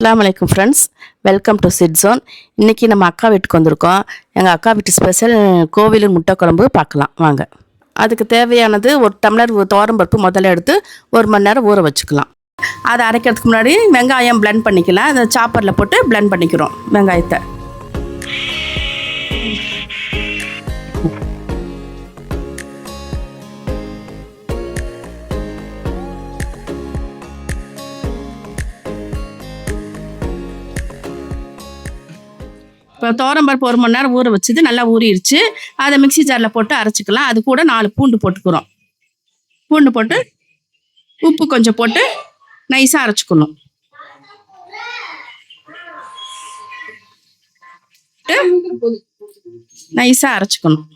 அஸ்லாம் வலைக்கம் friends welcome to sid zone இன்றைக்கி நம்ம அக்கா வீட்டுக்கு வந்திருக்கோம். எங்கள் அக்கா வீட்டு ஸ்பெஷல் கோவில் முட்டை குழம்பு பார்க்கலாம். வாங்க. அதுக்கு தேவையானது ஒரு டம்ளர் பருப்பு முதல்ல எடுத்து ஒரு மணி நேரம் ஊற வச்சுக்கலாம். அதை அரைக்கிறதுக்கு முன்னாடி வெங்காயம் பிளெண்ட் பண்ணிக்கலாம். அதை சாப்பரில் போட்டு பிளெண்ட் பண்ணிக்கிறோம். வெங்காயத்தை. இப்போ பருப்பு ஒரு மணி நேரம் ஊற வச்சது நல்லா ஊறிடுச்சு அதை மிக்ஸி ஜாரில் போட்டு அரைச்சிக்கலாம். அது கூட நாலு பூண்டு போட்டுக்கிறோம். பூண்டு போட்டு உப்பு கொஞ்சம் போட்டு நைஸாக அரைச்சிக்கணும். நைஸாக அரைச்சிக்கணும்.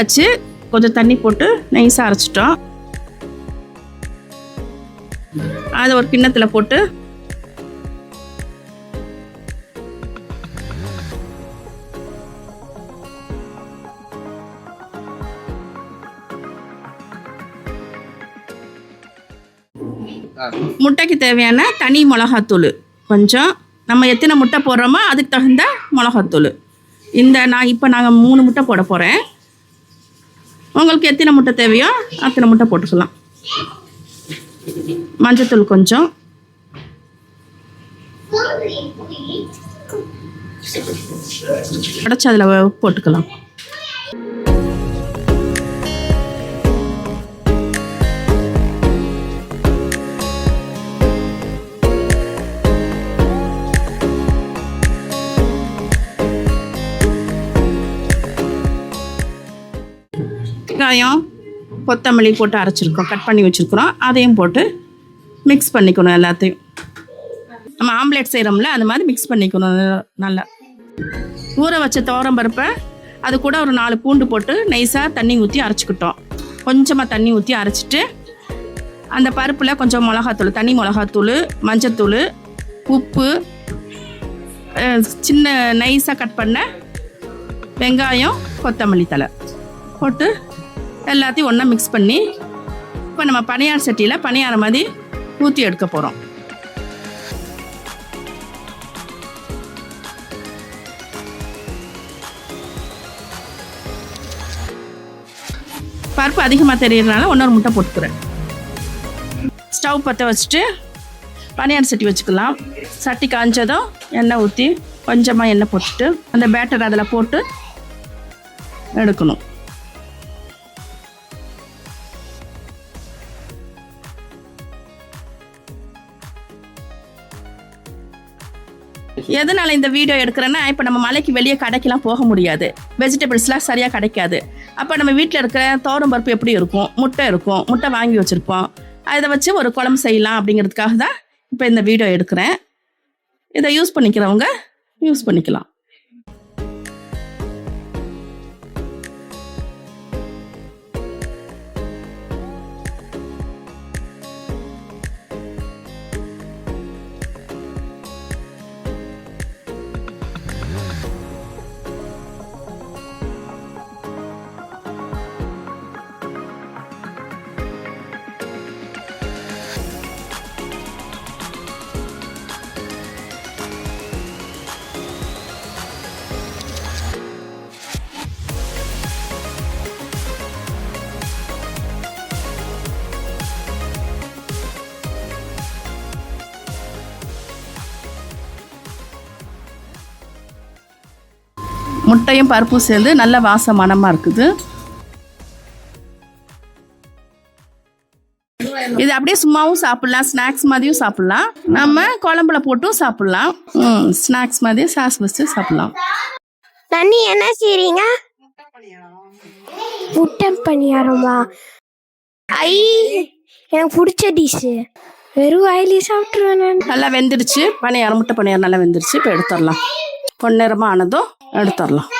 வச்சு கொஞ்சம் தண்ணி போட்டு நைஸாக அரைச்சிட்டோம். அதை ஒரு கிண்ணத்தில் போட்டு முட்டைக்கு தேவையான தனி மிளகாத்தூள். கொஞ்சம் நம்ம எத்தனை முட்டை போடுறோமோ அதுக்கு தகுந்த மிளகாத்தூள். இந்த நான் இப்போ நாங்கள் மூணு முட்டை போட போகிறேன் உங்களுக்கு எத்தனை முட்டை தேவையோ அத்தனை முட்டை போட்டுக்கலாம். மஞ்சத்தூள் கொஞ்சம். உடச்சி அதில் போட்டுக்கலாம். வெங்காயம் கொத்தமல்லி போட்டு அரைச்சிருக்கோம். கட் பண்ணி வச்சுருக்குறோம். அதையும் போட்டு மிக்ஸ் பண்ணிக்கணும் எல்லாத்தையும். நம்ம ஆம்லேட் செய்கிறோம்ல அந்த மாதிரி மிக்ஸ் பண்ணிக்கணும் நல்லா. ஊற வச்ச துவரம் பருப்பை அது கூட ஒரு நாலு பூண்டு போட்டு நைஸாக தண்ணி ஊற்றி அரைச்சிக்கிட்டோம். கொஞ்சமாக தண்ணி ஊற்றி அரைச்சிட்டு அந்த பருப்பில் கொஞ்சம் மிளகாத்தூள் தனி மிளகாத்தூள் மஞ்சத்தூள் உப்பு சின்ன நைஸாக கட் பண்ண வெங்காயம் கொத்தமல்லி தழை போட்டு எல்லாத்தையும் ஒன்றா மிக்ஸ் பண்ணி இப்போ நம்ம பனியார் சட்டியில் பனியாரம் மாதிரி ஊற்றி எடுக்க போகிறோம் பருப்பு அதிகமாக தெரியறதுனால இன்னொரு முட்டை போட்டுக்கிறேன். ஸ்டவ் பற்ற வச்சுட்டு பனியார் சட்டி வச்சுக்கலாம். சட்டி காஞ்சதும் எண்ணெய் ஊற்றி கொஞ்சமாக எண்ணெய் போட்டுட்டு அந்த பேட்டர் அதில் போட்டு எடுக்கணும். எதனால இந்த வீடியோ எடுக்கிறேன்னா இப்போ நம்ம மலைக்கு வெளியே கடைக்கெல்லாம் போக முடியாது. வெஜிடபிள்ஸ்லாம் சரியாக கிடைக்காது. அப்போ நம்ம வீட்டில் இருக்கிற தோரம் பருப்பு எப்படி இருக்கும்? முட்டை இருக்கும். முட்டை வாங்கி வச்சுருப்போம். அதை வச்சு ஒரு குழம்பு செய்யலாம் அப்படிங்கிறதுக்காக தான் இப்போ இந்த வீடியோ எடுக்கிறேன். இதை யூஸ் பண்ணிக்கிறவங்க யூஸ் பண்ணிக்கலாம். முட்டையும் பருப்பும் சேர்ந்து நல்ல வாச மணமாக இருக்குது. இது அப்படியே சும்மாவும் சாப்பிட்லாம். ஸ்நாக்ஸ் மாதிரியும் சாப்பிட்லாம். நம்ம குழம்புல போட்டும் சாப்பிட்லாம். ம் ஸ்நாக்ஸ் மாதிரியும் சாஸ் வச்சு சாப்பிட்லாம். தண்ணி என்ன செய்றீங்க? முட்டை பணியாரமா? ஐ எனக்கு பிடிச்ச டிஷ் வெறும் ஆயிலி சாப்பிட்டுருவேன் நல்லா வெந்துடுச்சு. பணியாரம் முட்டை பணியாரம் நல்லா வெந்துடுச்சு. இப்போ எடுத்துடலாம். பொன்னிறமாக ஆனதும் எடுத்துடலாம்.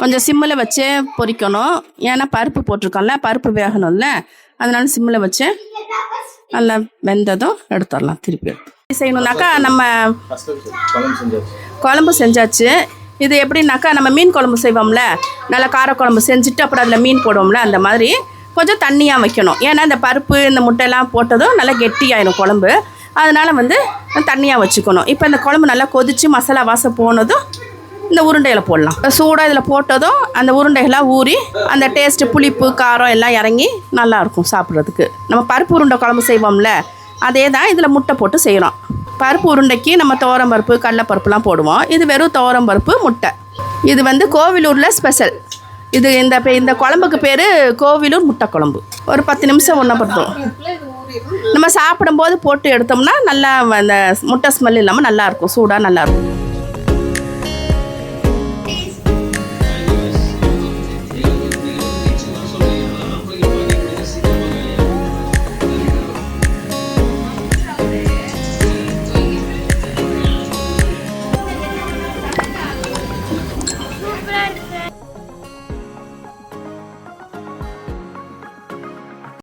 கொஞ்சம் சிம்மில் வச்சே பொரிக்கணும் ஏன்னா பருப்பு போட்டிருக்கோம்ல பருப்பு வேகணும்ல. அதனால சிம்மில் வச்சு நல்லா வெந்ததும் எடுத்துடலாம் திருப்பி. எடுத்து செய்யணுன்னாக்கா நம்ம குழம்பு செஞ்சாச்சு. இது எப்படின்னாக்கா நம்ம மீன் குழம்பு செய்வோம்ல. நல்லா கார குழம்பு செஞ்சுட்டு அப்புறம் அதில் மீன் போடுவோம்ல அந்த மாதிரி. கொஞ்சம் தண்ணியாக வைக்கணும். ஏன்னா இந்த பருப்பு இந்த முட்டையெல்லாம் போட்டதும் நல்லா கெட்டியாயிடும் குழம்பு. அதனால் வந்து தண்ணியாக வச்சுக்கணும். இப்போ இந்த குழம்பு நல்லா கொதித்து மசாலா வாசம் போனதும் இந்த உருண்டையில் போடலாம். சூடாக இதில் போட்டதும் அந்த உருண்டைகளாக ஊறி அந்த டேஸ்ட்டு புளிப்பு காரம் எல்லாம் இறங்கி நல்லாயிருக்கும் சாப்பிட்றதுக்கு. நம்ம பருப்பு உருண்டை குழம்பு செய்வோம்ல அதே தான் இதில் முட்டை போட்டு செய்கிறோம் பருப்பு உருண்டைக்கு நம்ம துவரம் பருப்பு கடலப்பருப்புலாம் போடுவோம். இது வெறும் துவரம் பருப்பு முட்டை. இது வந்து கோவிலூரில் ஸ்பெஷல் இது இந்த இந்த குழம்புக்கு பேர் கோவிலூர் முட்டை குழம்பு ஒரு பத்து நிமிஷம் ஒன்றப்படுத்தும் நம்ம சாப்பிடும்போது போட்டு எடுத்தோம்னா நல்லா அந்த முட்டை ஸ்மெல் இல்லாமல் நல்லாயிருக்கும் சூடாக நல்லாயிருக்கும்